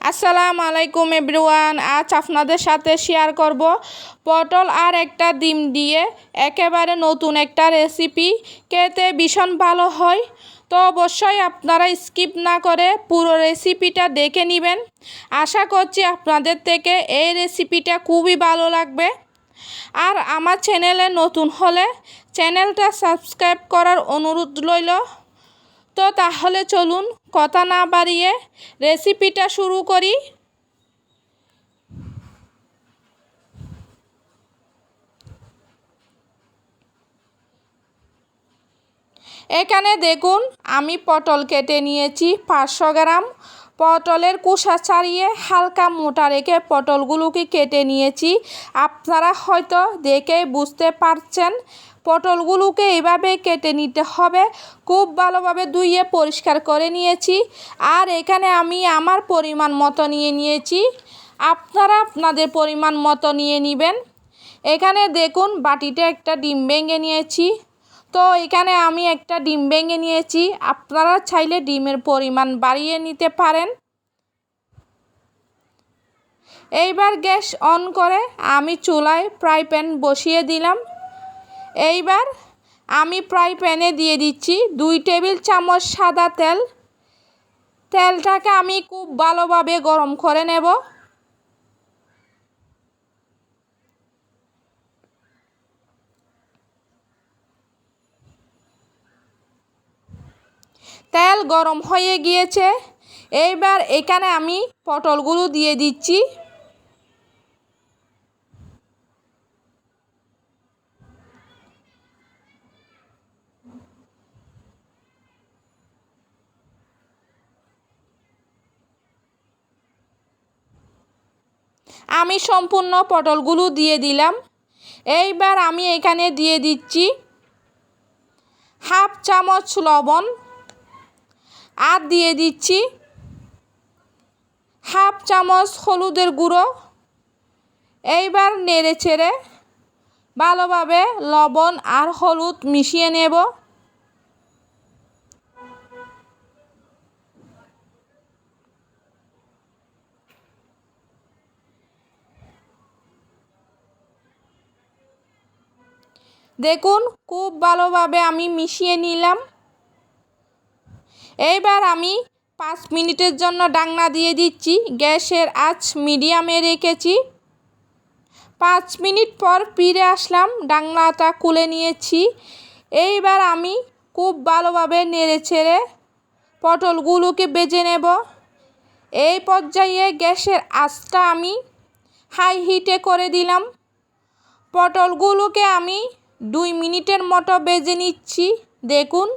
আসসালামু আলাইকুম এভরিওয়ান। আজ আপনাদের সাথে শেয়ার করব পটল আর একটা ডিম দিয়ে একেবারে নতুন একটা রেসিপি খেতে ভীষণ ভালো হয়। তো অবশ্যই আপনারা স্কিপ না করে পুরো রেসিপিটা দেখে নেবেন। আশা করছি আপনাদের থেকে এই রেসিপিটা খুবই ভালো লাগবে। আর আমার চ্যানেলে নতুন হলে চ্যানেলটা সাবস্ক্রাইব করার অনুরোধ রইল। তো তাহলে চলুন কথা না বাড়িয়ে রেসিপিটা শুরু করি। এখানে দেখুন, আমি পটল কেটে নিয়েছি পাঁচশো গ্রাম। পটলের কুসা ছাড়িয়ে হালকা মোটা রেখে পটলগুলোকে কেটে নিয়েছি। আপনারা হয়তো দেখে বুঝতে পারছেন পটলগুলোকে এইভাবে কেটে নিতে হবে। খুব ভালোভাবে ধুইয়ে পরিষ্কার করে নিয়েছি। আর এখানে আমি আমার পরিমাণ মতো নিয়ে নিয়েছি। আপনারা আপনাদের পরিমাণ মতো নিয়ে নেবেন। এখানে দেখুন, বাটিতে একটা ডিম ভেঙে নিয়েছি। তো এখানে আমি একটা ডিম ভেঙে নিয়েছি। আপনারা চাইলে ডিমের পরিমাণ বাড়িয়ে নিতে পারেন। এইবার গ্যাস অন করে আমি চুলায় ফ্রাই প্যান বসিয়ে দিলাম। এইবার আমি ফ্রাই প্যানে দিয়ে দিচ্ছি দুই টেবিল চামচ সাদা তেল। তেলটাকে আমি খুব ভালোভাবে গরম করে নেব। তেল গরম হয়ে গিয়েছে। এইবার এখানে আমি পটলগুলো দিয়ে দিচ্ছি। আমি সম্পূর্ণ পটলগুলো দিয়ে দিলাম। এইবার আমি এখানে দিয়ে দিচ্ছি হাফ চামচ লবণ আর দিয়ে দিচ্ছি হাফ চামচ হলুদের গুঁড়ো। এইবার নেড়ে ছেড়ে ভালোভাবে লবণ আর হলুদ মিশিয়ে নেব। দেখুন, খুব ভালোভাবে আমি মিশিয়ে নিলাম। এইবার আমি পাঁচ মিনিটের জন্য ডাংনা দিয়ে দিচ্ছি। গ্যাসের আঁচ মিডিয়ামে রেখেছি। পাঁচ মিনিট পর ফিরে আসলাম ডাংনাটা খুলে নিয়েছি। এইবার আমি খুব ভালোভাবে নেড়ে ছেড়ে পটলগুলোকে বেজে নেব। এই পর্যায়ে গ্যাসের আঁচটা আমি হাই হিটে করে দিলাম। পটলগুলোকে আমি দুই মিনিটের মতো বেজে নিচ্ছি, দেখুন।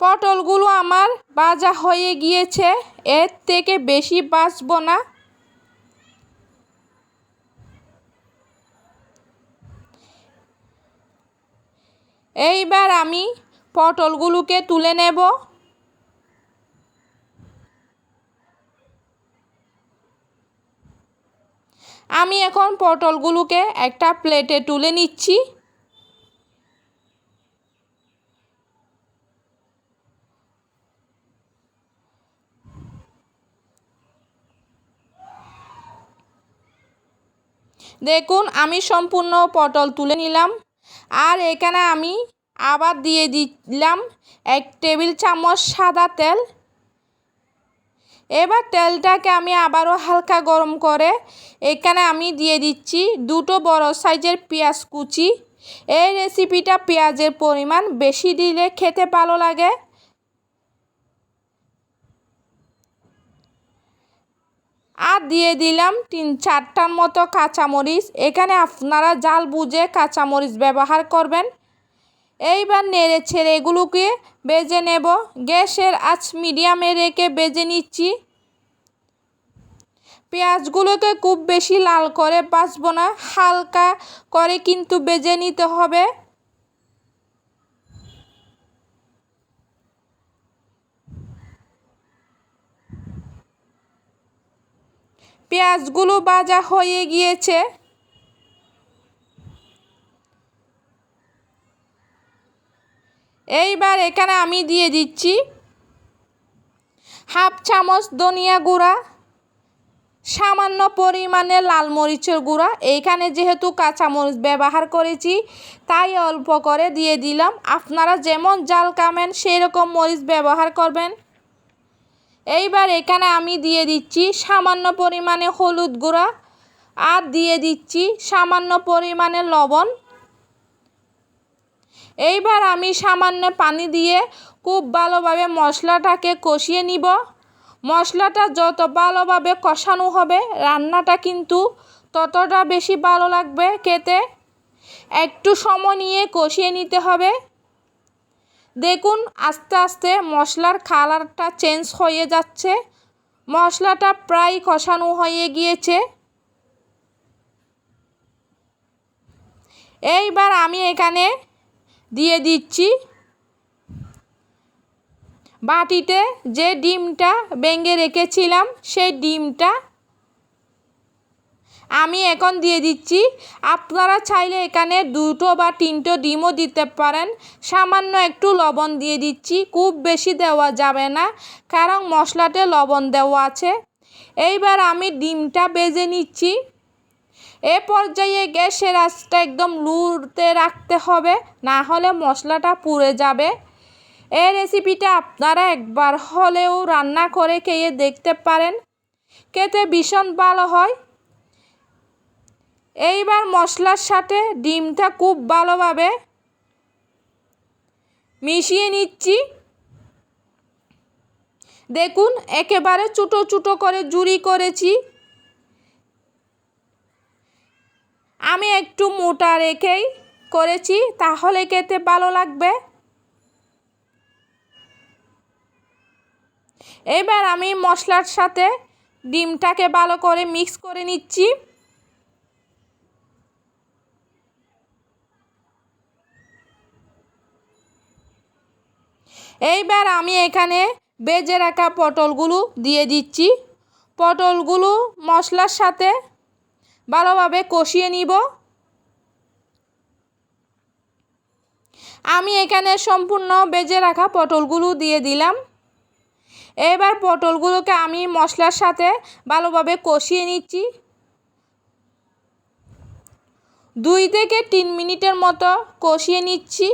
পটলগুলো আমার বাজা হয়ে গিয়েছে, এর থেকে বেশি বাঁচব না। এইবার আমি পটলগুলোকে তুলে নেব। আমি এখন পটলগুলোকে একটা প্লেটে তুলে নিচ্ছি। দেখুন, আমি সম্পূর্ণ পটল তুলে নিলাম। আর এখানে আমি আবার দিয়ে দিলাম এক টেবিল চামচ সাদা তেল। এবার তেলটাকে আমি আবারও হালকা গরম করে এখানে আমি দিয়ে দিচ্ছি দুটো বড় সাইজের পেঁয়াজ কুচি। এই রেসিপিটা পেঁয়াজের পরিমাণ বেশি দিলে খেতে ভালো লাগে। আর দিয়ে দিলাম তিন চারটার মতো কাঁচামরিচ। এখানে আপনারা জাল বুঝে কাঁচামরিচ ব্যবহার করবেন। এইবার নেড়ে ছেড়ে এগুলোকে বেজে নেব। গ্যাসের আঁচ মিডিয়ামে রেখে বেজে নিচ্ছি। পেঁয়াজগুলোকে খুব বেশি লাল করে বাঁচবো না, হালকা করে কিন্তু বেজে নিতে হবে। পেঁয়াজগুলো ভাজা হয়ে গিয়েছে। এইবার এখানে আমি দিয়ে দিচ্ছি হাফ চামচ ধনিয়া গুঁড়া, সামান্য পরিমাণে লাল মরিচের গুঁড়া। এইখানে যেহেতু কাঁচামরিচ ব্যবহার করেছি, তাই অল্প করে দিয়ে দিলাম। আপনারা যেমন জাল কামেন সেই রকম মরিচ ব্যবহার করবেন। এইবার এখানে আমি দিয়ে দিচ্ছি সামান্য পরিমাণে হলুদ গুঁড়া আর দিয়ে দিচ্ছি সামান্য পরিমাণে লবণ। এইবার আমি সামান্য পানি দিয়ে খুব ভালোভাবে মশলাটাকে কষিয়ে নিব। মশলাটা যত ভালোভাবে কষানো হবে, রান্নাটা কিন্তু ততটা বেশি ভালো লাগবে খেতে। একটু সময় নিয়ে কষিয়ে নিতে হবে। দেখুন, আস্তে আস্তে মশলার কালারটা চেঞ্জ হয়ে যাচ্ছে। মশলাটা প্রায় কষানো হয়ে গিয়েছে। এইবার আমি এখানে দিয়ে দিচ্ছি। বাটিতে যে ডিমটা ভেঙে রেখেছিলাম, সেই ডিমটা আমি এখন দিয়ে দিচ্ছি। আপনারা চাইলে এখানে দুটো বা তিনটো ডিমও দিতে পারেন। সামান্য একটু লবণ দিয়ে দিচ্ছি, খুব বেশি দেওয়া যাবে না, কারণ মশলাতে লবণ দেওয়া আছে। এইবার আমি ডিমটা বেজে নিচ্ছি। এ পর্যায়ে গ্যাসের আঁচটা একদম লুড়তে রাখতে হবে, না হলে মশলাটা পুড়ে যাবে। এই রেসিপিটা আপনারা একবার হলেও রান্না করে খেয়ে দেখতে পারেন। খেতে ভীষণ ভালো হয়। এইবার মশলার সাথে ডিমটা খুব ভালোভাবে মিশিয়ে নিচ্ছি। দেখুন, একেবারে ছোটো ছোটো করে জুড়ি করেছি। আমি একটু মোটা রেখেই করেছি, তাহলে খেতে ভালো লাগবে। এবার আমি মশলার সাথে ডিমটাকে ভালো করে মিক্স করে নিচ্ছি। এইবার আমি এখানে বেজে রাখা পটলগুলো দিয়ে দিচ্ছি। পটলগুলো মশলার সাথে ভালোভাবে কষিয়ে নিব। আমি এখানে সম্পূর্ণ বেজে রাখা পটলগুলো দিয়ে দিলাম। এবার পটলগুলোকে আমি মশলার সাথে ভালোভাবে কষিয়ে নিচ্ছি। দুই থেকে তিন মিনিটের মতো কষিয়ে নিচ্ছি।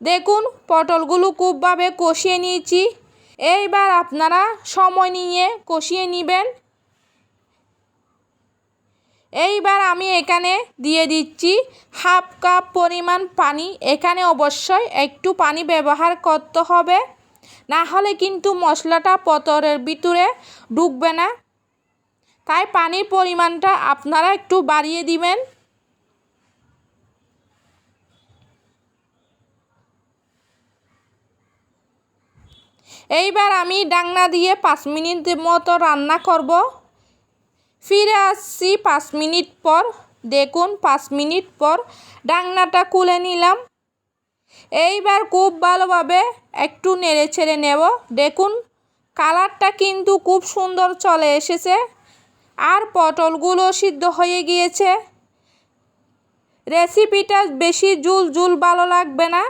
দেখুন, পটলগুলো খুবভাবে কষিয়ে নিয়েছি। এইবার আপনারা সময় নিয়ে কষিয়ে নেবেন। এইবার আমি এখানে দিয়ে দিচ্ছি হাফ কাপ পরিমাণ পানি। এখানে অবশ্যই একটু পানি ব্যবহার করতে হবে। না হলে কিন্তু মশলাটা পতরের ভিতরে ঢুকবে না। তাই পানির পরিমাণটা আপনারা একটু বাড়িয়ে দিবেন। এইবার আমি ডাংনা দিয়ে পাঁচ মিনিট মতো রান্না করব। ফিরে আসছি পাঁচ মিনিট পর। দেখুন, পাঁচ মিনিট পর ডাংনাটা খুলে নিলাম। এইবার খুব ভালোভাবে একটু নেড়ে ছেড়ে নেব। দেখুন, কালারটা কিন্তু খুব সুন্দর চলে এসেছে আর পটলগুলো সিদ্ধ হয়ে গিয়েছে। রেসিপিটা বেশি জুল জুল ভালো লাগবে না।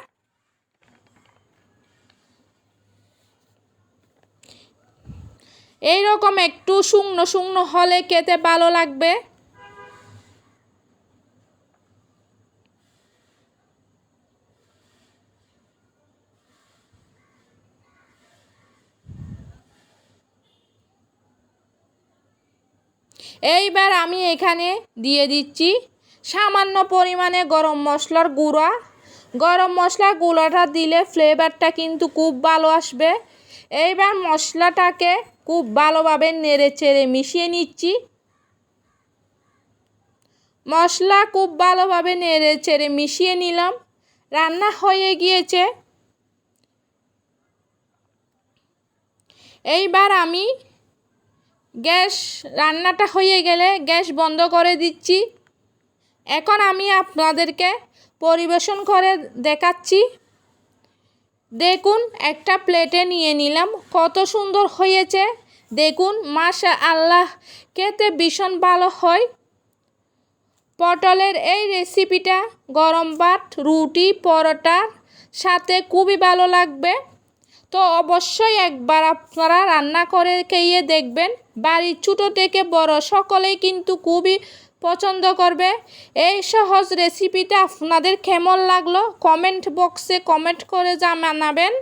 এই রকম একটু শুকনো শুকনো হলে খেতে ভালো লাগবে। এইবার আমি এখানে দিয়ে দিচ্ছি সামান্য পরিমাণে গরম মশলার গুঁড়া। গরম মশলার গুঁড়াটা দিলে ফ্লেভারটা কিন্তু খুব ভালো আসবে। এইবার মশলাটাকে খুব ভালোভাবে নেড়ে চেড়ে মিশিয়ে নিচ্ছি। মশলা খুব ভালোভাবে নেড়ে চেড়ে মিশিয়ে নিলাম। রান্না হয়ে গিয়েছে। এইবার আমি গ্যাস, রান্নাটা হয়ে গেলে গ্যাস বন্ধ করে দিচ্ছি। এখন আমি আপনাদেরকে পরিবেশন করে দেখাচ্ছি। দেখুন, একটা প্লেটে নিয়ে নিলাম। কত সুন্দর হয়েছে। দেখুন মাশা আল্লাহ খেতে ভীষণ ভালো হয়। পটলের এই রেসিপিটা গরম ভাত, রুটি, পরোটার সাথে খুবই ভালো লাগবে। তো অবশ্যই একবার আপনারা রান্না করে খেয়ে দেখবেন। বাড়ির ছোটো থেকে বড় সকলেই কিন্তু খুবই পছন্দ করবে? এই সহজ রেসিপিটা আপনাদের কেমন লাগল? কমেন্ট বক্সে কমেন্ট করে জানাবেন।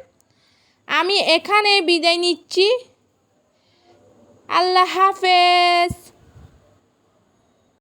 আমি এখানে বিদায় নিচ্ছি। আল্লাহ হাফেজ।